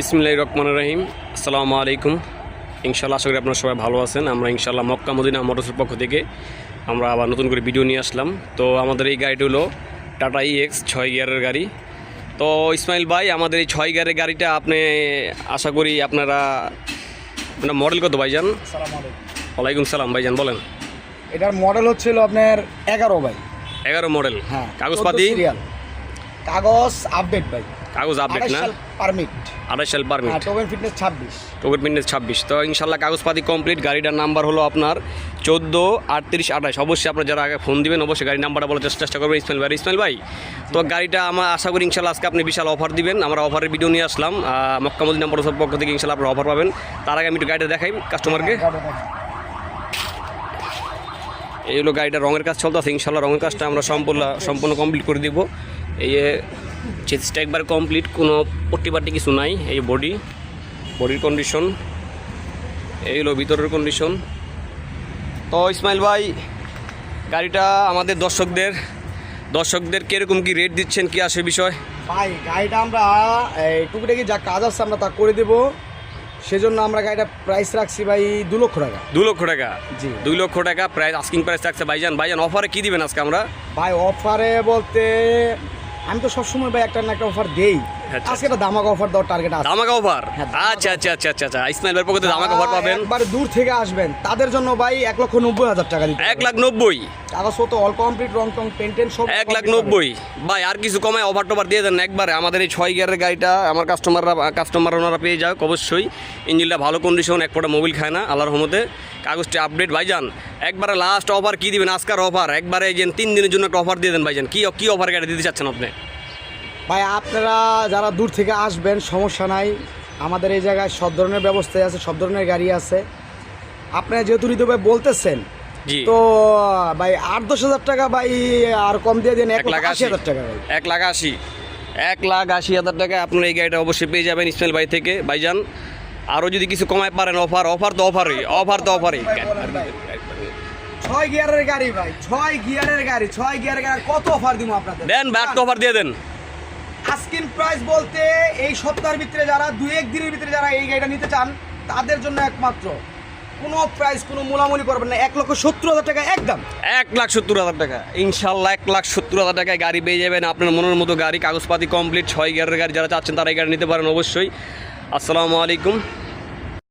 বিসমিল্লাহ রহমান রহিম। আসসালামু আলাইকুম। ইনশাল্লাহ আশা করি আপনারা সবাই ভালো আছেন। আমরা ইনশাল্লাহ মক্কা মদিনা মোটরসের পক্ষ থেকে আমরা আবার নতুন করে ভিডিও নিয়ে আসলাম। তো আমাদের এই গাড়িটি হলো টাটা ইএক্স ছয় গিয়ারের গাড়ি। তো ইসমাইল ভাই আমাদের এই ছয় গিয়ারের গাড়িটা আপনি আশা করি আপনারা আপনার মডেল কত ভাইজান? ওয়ালাইকুম সালাম ভাইজান বলেন। এটার মডেল হচ্ছিল আপনার এগারো ভাই। এগারো মডেল। হ্যাঁ কাগজপাতি কাগজ আপডেট ভাই। কাগজ আপডেট না? পারমিট আড়াই সাল পারমিট হ্যাঁ টোকেন ফিটনেস ছাব্বিশ। কোভিড মিনিট ছাব্বিশ। তো ইনশাল্লাহ কাগজপাতি কমপ্লিট গাড়িটার নাম্বার হলো আপনার চোদ্দ আটত্রিশ আঠাশ। অবশ্যই আপনার যারা আগে ফোন দিবেন অবশ্যই গাড়ির নাম্বারটা বলার চেষ্টা চেষ্টা করবেন ইসমাইল ভাই। ইসমাইল ভাই তো গাড়িটা আমার আশা করি ইনশাল্লাহ আজকে আপনি বিশাল অফার দিবেন। আমরা অফারের ভিডিও নিয়ে আসলাম। মক্কামুদ্দিন নাম্বার সব পক্ষ থেকে ইনশাল্লাহ আপনার অফার পাবেন। তার আগে আমি একটু গাড়িটা দেখাই কাস্টমারকে এই হলো গাড়িটা রঙের কাজ চলতেছে। ইনশাল্লাহ রঙের কাজটা আমরা সম্পূর্ণ সম্পূর্ণ কমপ্লিট করে দিব। এই চেসটা একবার কমপ্লিট কোনো পট্টিপাটি কিছু নাই এই বডি বডির কন্ডিশন এই হলো ভিতরের কন্ডিশন তো ইসমাইল ভাই গাড়িটা আমাদের দর্শকদের দর্শকদের কীরকম কি রেট দিচ্ছেন কি আসে বিষয়? ভাই গাড়িটা আমরা এই টুকিটাকি যা কাজ আছে আমরা তা করে দেবো। সেজন্য আমরা গাড়িটা প্রাইস রাখছি ভাই দু লক্ষ টাকা। দু লক্ষ টাকা? জি। দুই লক্ষ টাকা প্রাইস আস্কিং প্রাইস রাখছে ভাইজান। ভাইজান অফারে কি দিবেন আজকে আমরা? ভাই অফারে বলতে আমি তো সবসময় ভাই একটা না একটা অফার দেই। আজকে একটা দামাকা অফার দেওয়ার টার্গেট আছে। অফার হ্যাঁ, আচ্ছা আচ্ছা আচ্ছা আচ্ছা আচ্ছা। ইসমাইল ভাইয়ের পক্ষে ধামাকা অফার পাবেন? একবার দূর থেকে আসবেন। তাদের জন্য ভাই এক লক্ষ নব্বই হাজার টাকা দিতে এক লাখ নব্বই? কাগজপত্র অল কমপ্লিট রং টং পেন্টেন সব এক লাখ নব্বই? ভাই আর কিছু কমায় ওভার টোভার দিয়ে দেন একবারে। আমাদের এই ছয় গিয়ারের গাড়িটা আমার কাস্টমাররা কাস্টমার ওনারা পেয়ে যাক অবশ্যই। ইঞ্জিনটা ভালো কন্ডিশন এক ফোটা মোবিল খায় না আল্লাহর রহমতে। কাগজটি আপডেট ভাইজান একবারে লাস্ট অফার কি দিবেন? আজকার অফার একবারে যে তিন দিনের জন্য একটা অফার দিয়ে দেন ভাইজান। কি কি অফার গাড়ি দিতে চাচ্ছেন আপনি? ভাই আপনারা যারা দূর থেকে আসবেন সমস্যা নাই। আমাদের এই জায়গায় সব ধরনের ব্যবস্থাই আছে সব ধরনের গাড়ি আছে। আপনারা যেহেতু হৃদয় ভাই বলতেছেন তো ভাই আট দশ হাজার টাকা ভাই আর কম দিয়ে দেন এক লাখ আশি হাজার টাকা ভাই। এক লাখ আশি। এক লাখ আশি হাজার টাকা আপনার এই গাড়িটা অবশ্যই পেয়ে যাবেন ইসমাইল ভাই থেকে। ভাইজান আরও যদি কিছু কমায় পারেন অফার অফার তো অফারই অফার তো অফারই। ছয় গিয়ারের গাড়ি ভাই ছয় গিয়ারের গাড়ি ছয় গিয়ারের গাড়ি কত অফার দিব আপনাদের? দেন ব্যাক তো অফার দিয়ে দেন। প্রাইস বলতে এই সপ্তাহের ভিতরে যারা দু এক দিনের ভিতরে যারা এই গাড়িটা নিতে চান, তাদের জন্য একমাত্র। কোনো প্রাইস কোনো মোলামুলি করবেন না। এক লক্ষ সত্তর হাজার টাকা একদম। এক লাখ সত্তর হাজার টাকা। ইনশাল্লাহ এক লাখ সত্তর হাজার টাকায় গাড়ি পেয়ে যাবেন। আপনার মনের মতো গাড়ি, কাগজপাতি কমপ্লিট ছয় গিয়ারের গাড়ি যারা চাচ্ছেন, তারা এই গাড়ি নিতে পারেন অবশ্যই। আসসালামু আলাইকুম।